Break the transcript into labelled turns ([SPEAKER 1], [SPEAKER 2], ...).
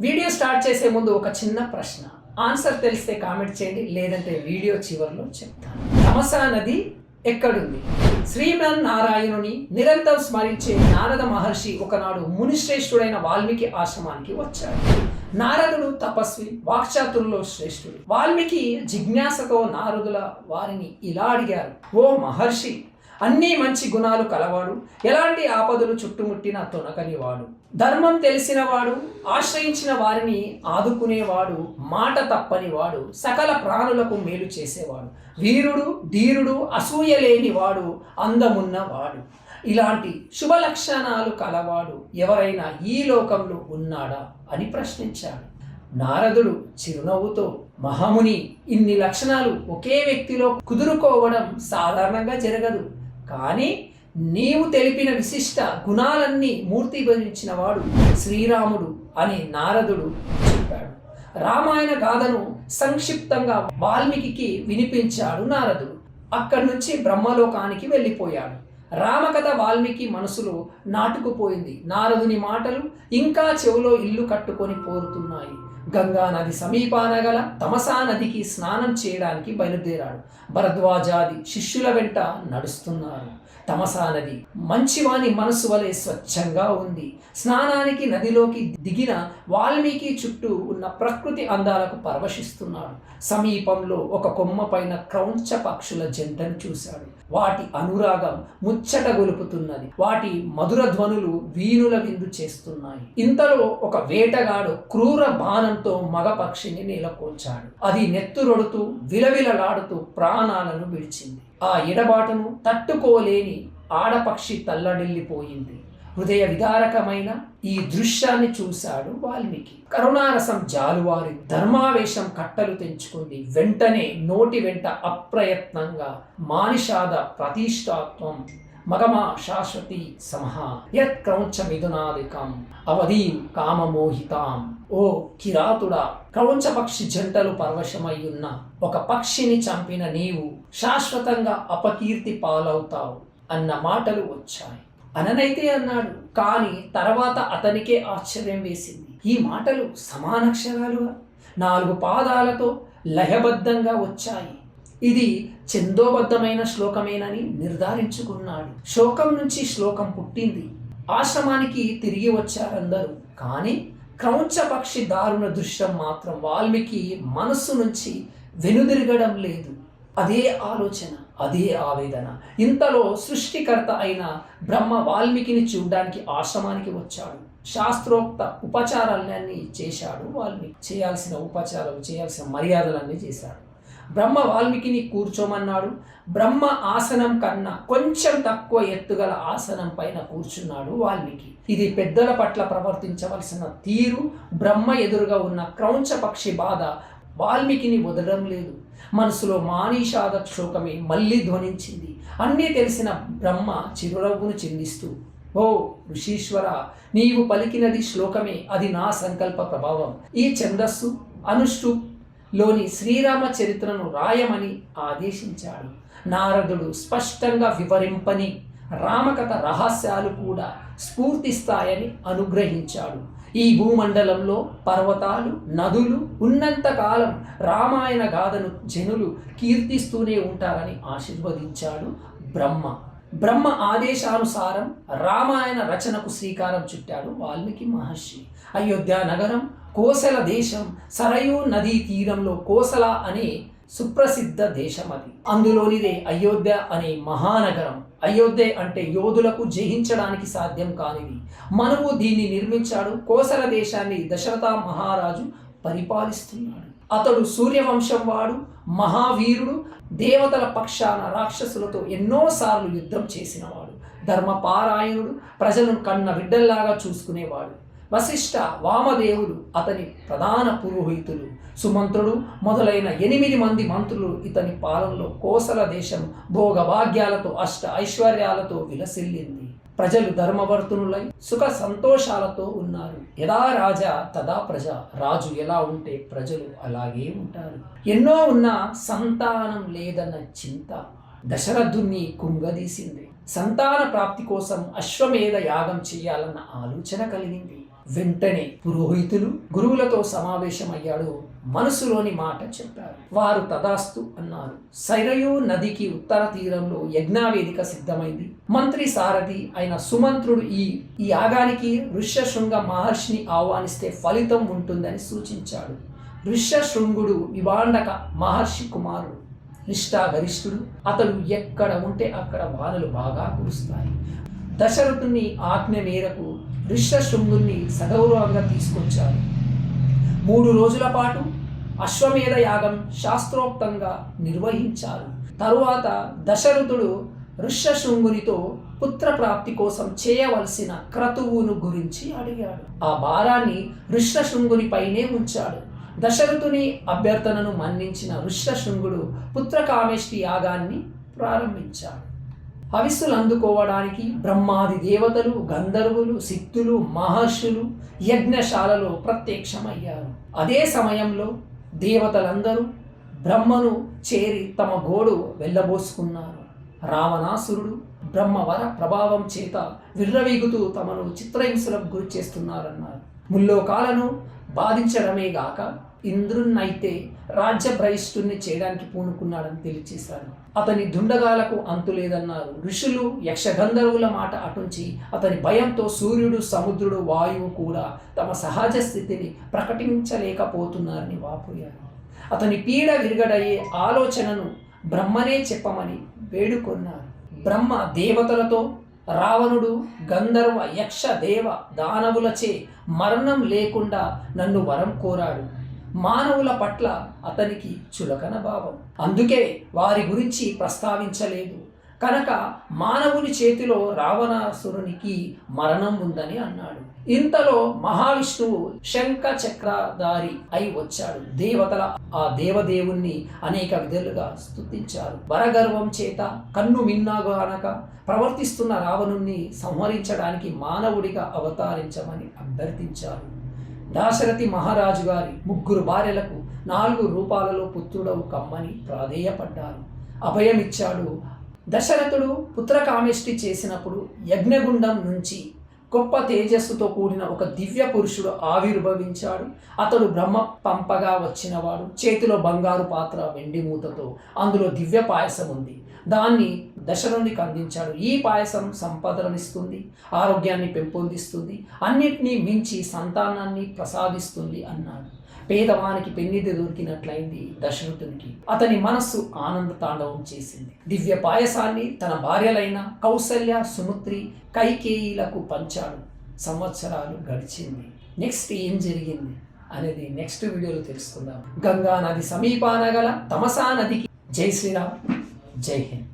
[SPEAKER 1] Video start చేసే ముందు ఒక చిన్న ప్రశ్న. ఆన్సర్ తెలిస్తే కామెంట్ చేయండి లేదంటే వీడియో చివరిలో చెప్తాను. తమసా నది ఎక్కడుంది? శ్రీమన్ నారాయణుని నిరంతరం స్మరించే నారద మహర్షి ఒకనాడు మునిశ్రేష్ఠుడైన వాల్మీకి ఆశ్రమానికి వచ్చాడు. నారదుడు తపస్వి వాక్చాతుల్లో శ్రేష్ఠుడు. వాల్మీకి జిజ్ఞాసతో నారదుల వారిని ఇలా అడిగారు. ఓ మహర్షి అన్నీ మంచి గుణాలు కలవాడు. ఎలాంటి ఆపదలు చుట్టుముట్టిన తొనకనివాడు. ధర్మం తెలిసినవాడు ఆశ్రయించిన వారిని ఆదుకునేవాడు మాట తప్పనివాడు సకల ప్రాణులకు మేలు చేసేవాడు. వీరుడు ధీరుడు అసూయ లేనివాడు అందమున్నవాడు. ఇలాంటి శుభ లక్షణాలు కలవాడు ఎవరైనా ఈ లోకంలో ఉన్నాడా అని ప్రశ్నించాడు. నారదుడు చిరునవ్వుతో మహాముని ఇన్ని లక్షణాలు ఒకే వ్యక్తిలో కుదురుకోవడం సాధారణంగా జరగదు. కానీ నీవు తెలిపిన విశిష్ట గుణాలన్నీ మూర్తిభవించిన వాడు శ్రీరాముడు అని నారదుడు చెప్పాడు. రామాయణ గాథను సంక్షిప్తంగా వాల్మీకి వినిపించాడు నారదుడు. అక్కడి నుంచి బ్రహ్మలోకానికి వెళ్ళిపోయాడు. రామకథ వాల్మీకి మనసులో నాటుకుపోయింది. నారదుని మాటలు ఇంకా చెవులో ఇల్లు కట్టుకొని పోరుతున్నాయి. గంగా నది సమీపాన గల తమసా నదికి స్నానం చేయడానికి బయలుదేరాడు. భరద్వాజాది శిష్యుల వెంట నడుస్తున్నారు. తమసానది. మంచివాని మనసు వలె స్వచ్ఛంగా ఉంది. స్నానానికి నదిలోకి దిగిన వాల్మీకి చుట్టూ ఉన్న ప్రకృతి అందాలకు పరవశిస్తున్నాడు. సమీపంలో ఒక కొమ్మ పైన క్రౌంచ పక్షుల జంటను చూశాడు. వాటి అనురాగం ముచ్చట గొలుపుతున్నది. వాటి మధుర ధ్వనులు వీణుల విందు చేస్తున్నాయి. ఇంతలో ఒక వేటగాడు క్రూర బాణంతో మగ పక్షిని నెలకొల్చాడు. అది నెత్తురొడుతూ విలవిలలాడుతూ ప్రాణాలను విడిచింది. ఆ ఎడబాటును తట్టుకోలేని ఆడపక్షి తల్లడిల్లిపోయింది. హృదయ విదారకమైన ఈ దృశ్యాన్ని చూశాడు వాల్మీకి. కరుణారసం జాలువారి ధర్మావేశం కట్టలు తెంచుకుంది. వెంటనే నోటి వెంట అప్రయత్నంగా మానిషాద ప్రతిష్టాత్వం మగమా శాశ్వతి సమహ యత్ క్రౌంచమిథునాదికం అవధీం కామమోహితాం. ఓ కిరాతుడా క్రౌంచ పక్షి జంటలు పరవశమయ్యున్న ఒక పక్షిని చంపిన నీవు శాశ్వతంగా అపకీర్తి పాలవుతావు అన్న మాటలు వచ్చాయి. అననైతే అన్నాడు కానీ తర్వాత అతనికే ఆశ్చర్యం వేసింది. ఈ మాటలు సమానక్షరాలుగా నాలుగు పాదాలతో లయబద్ధంగా వచ్చాయి. ఇది చందోబద్ధమైన శ్లోకమేనని నిర్ధారించుకున్నాడు. శ్లోకం నుంచి శ్లోకం పుట్టింది. ఆశ్రమానికి తిరిగి వచ్చారందరూ కానీ క్రౌంచపక్షి దారుణ దృశ్యం మాత్రం వాల్మీకి మనస్సు నుంచి వెనుదిరగడం లేదు. అదే ఆలోచన అదే ఆవేదన. ఇంతలో సృష్టికర్త అయిన బ్రహ్మ వాల్మీకిని చూడడానికి ఆశ్రమానికి వచ్చాడు. శాస్త్రోక్త ఉపచారాలన్నీ చేశాడు వాల్మీకి. చేయాల్సిన ఉపచారాలు చేయాల్సిన మర్యాదలన్నీ చేశాడు. బ్రహ్మ వాల్మీకిని కూర్చోమన్నాడు. బ్రహ్మ ఆసనం కన్నా కొంచెం తక్కువ ఎత్తుగల ఆసనం పైన కూర్చున్నాడు వాల్మీకి. ఇది పెద్దల పట్ల ప్రవర్తించవలసిన తీరు బ్రహ్మ ఎదురుగా ఉన్న క్రౌంచ పక్షి బాధ వాల్మీకిని వదలడం లేదు. మనసులో మానీషాద శోకమే మళ్ళీ ధ్వనించింది. అన్నీ తెలిసిన బ్రహ్మ చిరునవ్వును చిందిస్తూ ఓ ఋషీశ్వర నీవు పలికినది శ్లోకమే అది నా సంకల్ప ప్రభావం. ఈ ఛందస్సు అనుష్టు లోని శ్రీరామ చరిత్రను రాయమని ఆదేశించాడు. నారదుడు స్పష్టంగా వివరింపని రామకథ రహస్యాలు కూడా స్ఫూర్తిస్తాయని అనుగ్రహించాడు. ఈ భూమండలంలో పర్వతాలు నదులు ఉన్నంతకాలం రామాయణ గాథను జనులు కీర్తిస్తూనే ఉంటారని ఆశీర్వదించాడు బ్రహ్మ. బ్రహ్మ ఆదేశానుసారం రామాయణ రచనకు శ్రీకారం చుట్టాడు వాల్మీకి మహర్షి. అయోధ్య నగరం కోసల దేశం సరయూ నదీ తీరంలో కోసల అనే సుప్రసిద్ధ దేశం అది అందులోనిదే అయోధ్య అనే మహానగరం. అయోధ్య అంటే యోధులకు జయించడానికి సాధ్యం కానిది. మనువు దీన్ని నిర్మించాడు కోసల దేశాన్ని దశరథ మహారాజు పరిపాలిస్తున్నాడు. అతడు సూర్యవంశం వాడు మహావీరుడు దేవతల పక్షాన రాక్షసులతో ఎన్నోసార్లు యుద్ధం చేసినవాడు. ధర్మపారాయణుడు ప్రజలను కన్న బిడ్డల్లాగా చూసుకునేవాడు. వశిష్ఠ వామదేవుడు అతని ప్రధాన పురోహితులు. సుమంత్రుడు మొదలైన ఎనిమిది మంది మంత్రులు ఇతని పాలనలో కోసల దేశం భోగభాగ్యాలతో అష్ట ఐశ్వర్యాలతో విలసిల్లింది. ప్రజలు ధర్మవర్తునులై సుఖ సంతోషాలతో ఉన్నారు. యథా రాజా తదా ప్రజ. రాజు ఎలా ఉంటే ప్రజలు అలాగే ఉంటారు. ఎన్నో ఉన్నా సంతానం లేదన్న చింత దశరథుణ్ణి కుంగదీసింది. సంతాన ప్రాప్తి కోసం అశ్వమేధ యాగం చేయాలన్న ఆలోచన కలిగింది. వెంటనే పురోహితులు గురువులతో సమావేశమయ్యాడు. మనసులోని మాట చెప్పారు. వారు తదాస్తు అన్నారు. సైరయు నదికి ఉత్తర తీరంలో యజ్ఞావేదిక సిద్ధమైంది. మంత్రి సారథి అయిన సుమంత్రుడు ఈ ఈ యాగానికి ఋష్యశృంగ మహర్షిని ఆహ్వానిస్తే ఫలితం ఉంటుందని సూచించాడు. ఋష్యశృంగుడు వివాండక మహర్షి కుమారుడు. నిష్ఠాగరిష్ఠుడు. అతడు ఎక్కడ ఉంటే అక్కడ వానలు బాగా కురుస్తాయి. దశరథుని ఆజ్ఞ మేరకు ఋష్యశృంగుణ్ణి సగౌరవంగా తీసుకొచ్చారు. మూడు రోజుల పాటు అశ్వమేధ యాగం శాస్త్రోక్తంగా నిర్వహించారు. తరువాత దశరథుడు ఋష్యశృంగునితో పుత్రప్రాప్తి కోసం చేయవలసిన క్రతువును గురించి అడిగాడు. ఆ భారాన్ని ఋష్యశృంగునిపైనే ఉంచాడు. దశరథుని అభ్యర్థనను మన్నించిన ఋష్యశృంగుడు పుత్రకామేష్టి యాగాన్ని ప్రారంభించాడు. హవిస్సులు అందుకోవడానికి బ్రహ్మాది దేవతలు గంధర్వులు సిద్ధులు మహర్షులు యజ్ఞశాలలో ప్రత్యక్షమయ్యారు. అదే సమయంలో దేవతలందరూ బ్రహ్మను చేరి తమ గోడు వెళ్ళబోసుకున్నారు. రావణాసురుడు బ్రహ్మవర ప్రభావం చేత విర్రవీగుతూ తమను చిత్రహింసలకు గురి చేస్తున్నారన్నారు ముల్లోకాలను బాధించడమే గాక ఇంద్రున్నైతే రాజ్య భ్రయిష్ఠుణ్ణి చేయడానికి పూనుకున్నాడని తెలియచేశాడు. అతని దుండగాలకు అంతు లేదన్నారు. ఋషులు యక్షగంధర్వుల మాట అటుంచి అతని భయంతో సూర్యుడు సముద్రుడు వాయువు కూడా తమ సహజ స్థితిని ప్రకటించలేకపోతున్నారని వాపోయారు. అతని పీడ విరగడయ్యే ఆలోచనను బ్రహ్మనే చెప్పమని వేడుకొన్నారు. బ్రహ్మ దేవతలతో రావణుడు గంధర్వ యక్ష దేవ దానవులచే మరణం లేకుండా నన్ను వరం కోరాడు. మానవుల పట్ల అతనికి చులకన భావం. అందుకే వారి గురించి ప్రస్తావించలేదు. కనుక మానవుని చేతిలో రావణాసురునికి మరణం ఉందని అన్నాడు. ఇంతలో మహావిష్ణువు శంఖ చక్రధారి అయి వచ్చాడు. దేవతల ఆ దేవదేవుణ్ణి అనేక విధులుగా స్తుతించారు. వరగర్వం చేత కన్ను మిన్నాగు అనక ప్రవర్తిస్తున్న రావణుణ్ణి సంహరించడానికి మానవుడిగా అవతరించమని అభ్యర్థించారు. దాశరథి మహారాజు గారి ముగ్గురు భార్యలకు నాలుగు రూపాలలో పుత్రుడవు కమ్మని ప్రాధేయపడ్డారు. అభయమిచ్చాడు. దశరథుడు పుత్రకామేష్టి చేసినప్పుడు యజ్ఞగుండం నుంచి గొప్ప తేజస్సుతో కూడిన ఒక దివ్య పురుషుడు ఆవిర్భవించాడు. అతడు బ్రహ్మ పంపగా వచ్చినవాడు. చేతిలో బంగారు పాత్ర వెండి మూతతో అందులో దివ్య పాయసం ఉంది. దాన్ని దశరునికి అందించాడు ఈ పాయసం సంపదలనిస్తుంది ఆరోగ్యాన్ని పెంపొందిస్తుంది అన్నిటినీ మించి సంతానాన్ని ప్రసాదిస్తుంది అన్నాడు. పేదవానికి పెన్నిది దొరికినట్లయింది దశరథునికి. అతని మనస్సు ఆనంద తాండవం చేసింది. దివ్య పాయసాన్ని తన భార్యలైన కౌసల్య సుమిత్రి కైకేయిలకు పంచాడు. సంవత్సరాలు గడిచింది. నెక్స్ట్ ఏం జరిగింది అనేది నెక్స్ట్ వీడియోలో తెలుసుకుందాం. గంగా నది సమీపాన గల తమసా నదికి జై శ్రీరామ్ జై హింద్.